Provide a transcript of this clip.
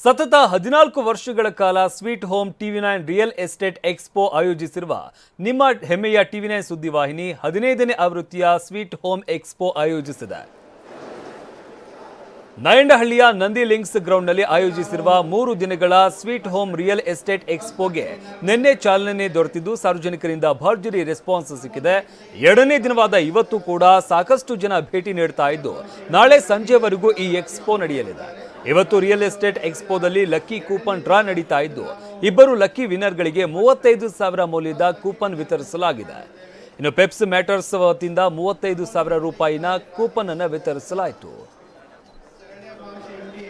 ಸತತ ಹದಿನಾಲ್ಕು ವರ್ಷಗಳ ಕಾಲ sweet home TV nine real estate expo ಆಯೋಜಿಸಿರುವ ನಿಮ್ಮ ಹೆಮ್ಮೆಯ ಟಿವಿ ನೈನ್ ಸುದ್ದಿವಾಹಿನಿ ಹದಿನೈದನೇ ಆವೃತ್ತಿಯ ಸ್ವೀಟ್ ಹೋಮ್ ಎಕ್ಸ್ಪೋ ಆಯೋಜಿಸಿದೆ. ನಾಯಂಡಹಳ್ಳಿಯ ನಂದಿ ಲಿಂಕ್ಸ್ ಗ್ರೌಂಡ್ನಲ್ಲಿ ಆಯೋಜಿಸಿರುವ ಮೂರು ದಿನಗಳ ಸ್ವೀಟ್ ಹೋಮ್ ರಿಯಲ್ ಎಸ್ಟೇಟ್ ಎಕ್ಸ್ಪೋಗೆ ನಿನ್ನೆ ಚಾಲನೆ ದೊರೆತಿದ್ದು, ಸಾರ್ವಜನಿಕರಿಂದ ಭರ್ಜರಿ ರೆಸ್ಪಾನ್ಸ್ ಸಿಕ್ಕಿದೆ. ಎರಡನೇ ದಿನವಾದ ಇವತ್ತು ಕೂಡ ಸಾಕಷ್ಟು ಜನ ಭೇಟಿ ನೀಡ್ತಾ ಇದ್ದು, ನಾಳೆ ಸಂಜೆವರೆಗೂ ಈ ಎಕ್ಸ್ಪೋ ನಡೆಯಲಿದೆ. ಇವತ್ತು ರಿಯಲ್ ಎಸ್ಟೇಟ್ ಎಕ್ಸ್ಪೋದಲ್ಲಿ ಲಕ್ಕಿ ಕೂಪನ್ ಡ್ರಾ ನಡೀತಾ ಇದ್ದು, ಇಬ್ಬರು ಲಕ್ಕಿ ವಿನ್ನರ್ಗಳಿಗೆ ಮೂವತ್ತೈದು ಸಾವಿರ ಮೌಲ್ಯದ ಕೂಪನ್ ವಿತರಿಸಲಾಗಿದೆ. ಇನ್ನು ಪೆಪ್ಸ್ ಮ್ಯಾಟರ್ಸ್ ವತಿಯಿಂದ ಮೂವತ್ತೈದು ಸಾವಿರ ರೂಪಾಯಿನ ಕೂಪನ್ ಅನ್ನು ವಿತರಿಸಲಾಯಿತು. Thank you.